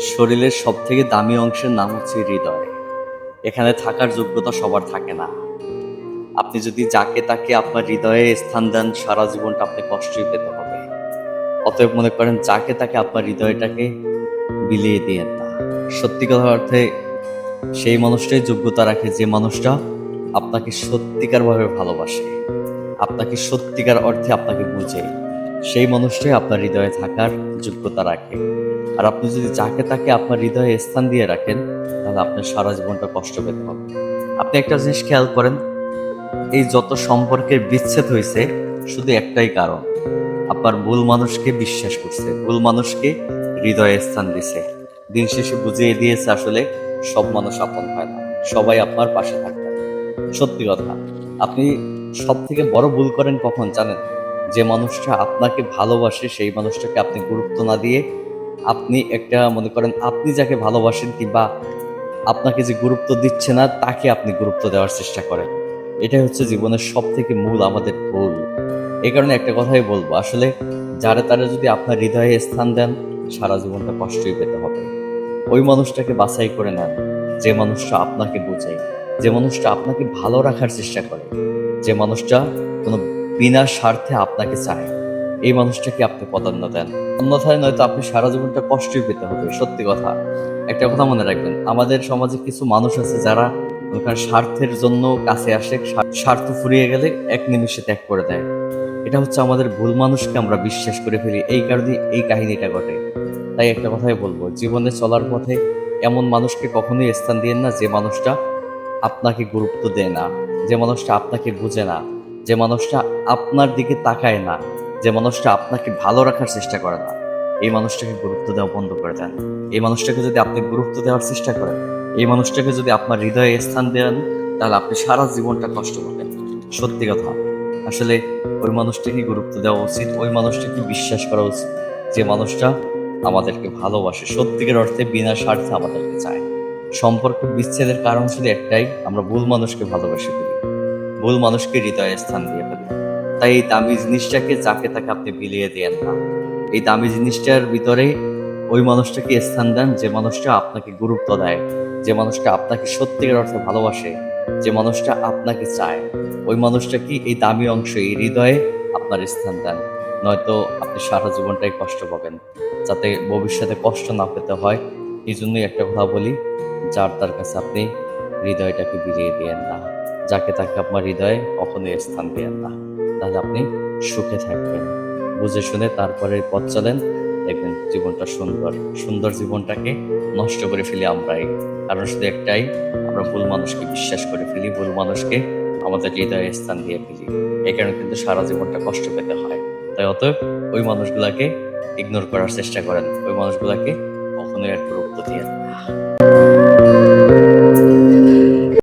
শরীরের সব থেকে দামি অংশের নাম হচ্ছে হৃদয়। এখানে থাকার যোগ্যতা সবার থাকে না। আপনি যদি যাকে তাকে আপনার হৃদয়ে স্থান দেন, সারা জীবনটা আপনি কষ্টই পেতে হবে। অতএব মনে করেন, যাকে তাকে আপনার হৃদয়টাকে বিলিয়ে দিয়েন না। সত্যি কথা অর্থে, সেই মানুষটাই যোগ্যতা রাখে যে মানুষটা আপনাকে সত্যিকারভাবে ভালোবাসে। আপনাকে সত্যিকার অর্থে আপনাকে বুঝে। সেই মানুষটাই আপনার হৃদয়ে থাকার যোগ্যতা রাখে। আর আপনি যদি যাকে তাকে আপনার হৃদয়ে স্থান দিয়ে রাখেন, তাহলে আপনার সারা জীবনটা কষ্ট পেতে হবে। আপনি একটা জিনিস খেয়াল করেন, এই যত সম্পর্কের বিচ্ছেদ হয়েছে শুধু একটাই কারণ। আপনার ভুল মানুষকে বিশ্বাস করছে ভুল মানুষকে হৃদয়ে স্থান দিছে। দিন শেষে বুঝিয়ে দিয়েছে আসলে সব মানুষ আপন হয় না, সবাই আপনার পাশে থাকবে। সত্যি কথা, আপনি সব থেকে বড় ভুল করেন কখন জানেন? যে মানুষটা আপনাকে ভালোবাসে, সেই মানুষটাকে আপনি গুরুত্ব না দিয়ে আপনি একটা, মনে করেন আপনি যাকে ভালোবাসেন কিংবা আপনাকে যে গুরুত্ব দিচ্ছে না, তাকে আপনি গুরুত্ব দেওয়ার চেষ্টা করেন। এটাই হচ্ছে জীবনের সব থেকে মূল, আমাদের ভুল এই কারণে একটা কথাই বলব, আসলে যারা তারা যদি আপনার হৃদয়ে স্থান দেন, সারা জীবনটা কষ্টই পেতে হবে। ওই মানুষটাকে বাছাই করে নেন, যে মানুষটা আপনাকে বোঝে, যে মানুষটা আপনাকে ভালো রাখার চেষ্টা করে, যে মানুষটা কোনো বিনা স্বার্থে আপনাকে চায়। এই মানুষটাকে আপনি প্রাধান্য দেন। অন্যথায় নয়তো আপনি সারা জীবনটা কষ্টই পেতে হবে, সত্যি কথা। একটা কথা মনে রাখবেন, আমাদের সমাজে কিছু মানুষ আছে যারা ওখানে স্বার্থের জন্য কাছে আসে স্বার্থ- ফুরিয়ে গেলে এক নিমিষে ত্যাগ করে দেয়। এটা হচ্ছে আমাদের ভুল মানুষকে আমরা বিশ্বাস করে ফেলি, এই কারণে এই কাহিনীটা ঘটে। তাই একটা কথাই বলব, জীবনে চলার পথে এমন মানুষকে কখনোই স্থান দিয়েন না যে মানুষটা আপনাকে গুরুত্ব দেয় না, যে মানুষটা আপনাকে বুঝে না, যে মানুষটা আপনার দিকে তাকায় না। যে মানুষটা আপনাকে ভালো রাখার চেষ্টা করে না, এই মানুষটাকে গুরুত্ব দেওয়া বন্ধ করে দেন। এই মানুষটাকে যদি আপনি গুরুত্ব দেওয়ার চেষ্টা করেন, এই মানুষটাকে যদি আপনার হৃদয়ে স্থান দেন, তাহলে আপনি সারা জীবনটা কষ্ট পাবেন। সত্যি কথা। আসলে ওই মানুষটাকে গুরুত্ব দেওয়া উচিত, ওই মানুষটাকে বিশ্বাস করা উচিত যে মানুষটা আমাদেরকে ভালোবাসে। সত্যিকার অর্থে বিনা স্বার্থে আমাদেরকে চায়। সম্পর্ক বিচ্ছেদের কারণ শুধু একটাই, আমরা ভুল মানুষকে ভালোবেসে ফেলি। ভুল মানুষকে হৃদয়ে স্থান দিয়ে ফেলি। তাই এই দামি জিনিসটাকে যাকে তাকে আপনি বিলিয়ে দেন না। এই দামি জিনিসটার ভিতরে ওই মানুষটাকে স্থান দেন, যে মানুষটা আপনাকে গুরুত্ব দেয়, যে মানুষটা আপনাকে সত্যিকার অর্থে ভালোবাসে, যে মানুষটা আপনাকে চায়। ওই মানুষটা কি এই দামি অংশ, এই হৃদয়ে আপনার স্থান দেন। নয়তো আপনি সারা জীবনটাই কষ্ট পাবেন, যাতে ভবিষ্যতে কষ্ট না পেতে হয়। এই জন্যই একটা কথা বলি, যার তার কাছে আপনি হৃদয়টাকে বিলিয়ে দিয়েন না, যাকে তাকে আপনার হৃদয়ে কখনোই স্থান দিয়েন না। তাহলে আপনি সুখে থাকবেন। বুঝে শুনে তারপরে পথ চলেন, দেখবেন জীবনটা সুন্দর। সুন্দর জীবনটাকে নষ্ট করে ফেলি আমরাই। কারণ শুধু একটাই, আমরা ভুল মানুষকে বিশ্বাস করে ফেলি, ভুল মানুষকে আমাদের হৃদয়ে স্থান দিয়ে ফেলি। এই কারণে কিন্তু সারা জীবনটা কষ্ট পেতে হয়। তাই অতএব ওই মানুষগুলাকে ইগনোর করার চেষ্টা করেন। ওই মানুষগুলাকে কখনোই আর গুরুত্ব দিয়ে না।